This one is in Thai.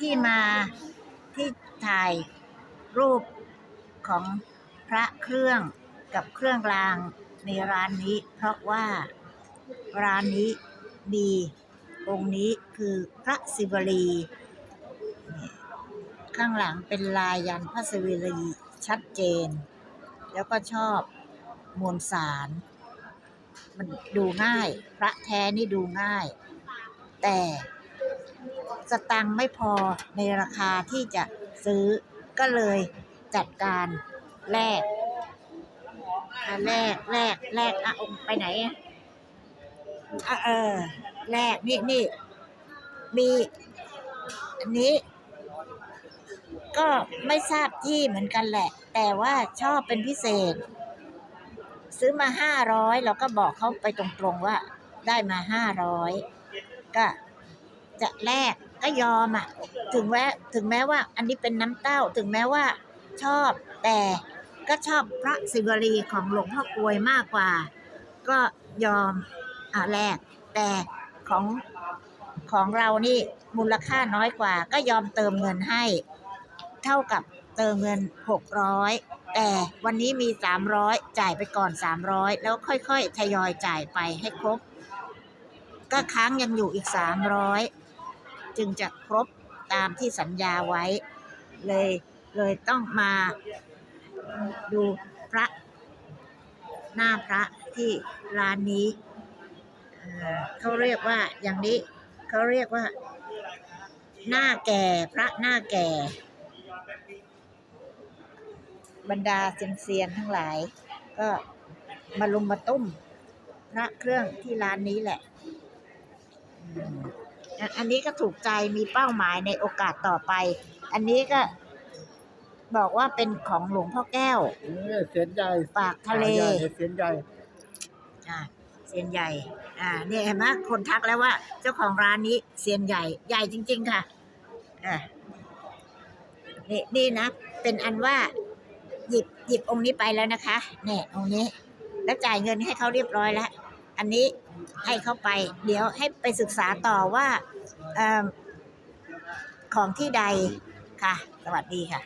ที่มาที่ถ่ายรูปของพระเครื่องกับเครื่องรางในร้านนี้ เพราะว่าร้านนี้ดีองค์นี้คือพระศิวลี ข้างหลังเป็นลายยันพระศิวลีชัดเจน แล้วก็ชอบมวลสาร มันดูง่าย พระแท้นี่ดูง่าย แต่ สตังค์ไม่พอในราคาที่จะซื้อก็เลยจัดการแลกแลกแลกแลกอะองค์ไปไหนอะอะเออแลกนี่นี่มีอันนี้ ก็ไม่ทราบที่เหมือนกันแหละ แต่ว่าชอบเป็นพิเศษ ซื้อมาห้าร้อยเราก็บอกเขาไปตรงๆว่า ได้มาห้าร้อยก็จะแลก ก็ยอมอะ ถึงแม้ถึงแม้ว่า อันนี้เป็นน้ำเต้า ถึงแม้ว่า ชอบแต่ก็ชอบพระศิวลีของหลวงพ่อกลวยมากกว่า ก็ยอมอ่าแลกแต่ของของเรานี่มูลค่าน้อยกว่า ก็ยอมเติมเงินให้ เท่ากับเติมเงินหกร้อยแต่วันนี้มีสามร้อยจ่ายไปก่อนสามร้อยแล้วค่อยๆทยอยจ่ายไปให้ครบ ก็ค้างยังอยู่อีกสามร้อย จึงจะครบตามที่สัญญาไว้ เลยเลยต้องมาดูพระ หน้าพระที่ร้านนี้ เขาเรียกว่าอย่างนี้เขาเรียกว่า หน้าแก่พระหน้าแก่ บรรดาเซียนๆทั้งหลาย ก็มาลุมมาตุ้ม พระเครื่องที่ร้านนี้แหละอืม อันอันนี้ก็ถูกใจมีเป้าหมายในโอกาสต่อไป อันนี้ก็บอกว่าเป็นของหลวงพ่อแก้ว นี่เสียนใหญ่ปากทะเลหใหญ่เสียนใหญ่อ่าเซียนใหญ่ อ่าเนี่ยเห็นไหมคนทักแล้วว่า เจ้าของร้านนี้เซียนใหญ่ ใหญ่จริง ๆ ค่ะอ่านี่นี่นะ เป็นอันว่า หยิบหยิบองค์นี้ไปแล้วนะคะ เนี่ยองค์นี้ แล้วจ่ายเงินให้เขาเรียบร้อยแล้ว อันนี้ให้เขาไป เดี๋ยวให้ไปศึกษาต่อว่าอของที่ใดค่ะ สวัสดีค่ะ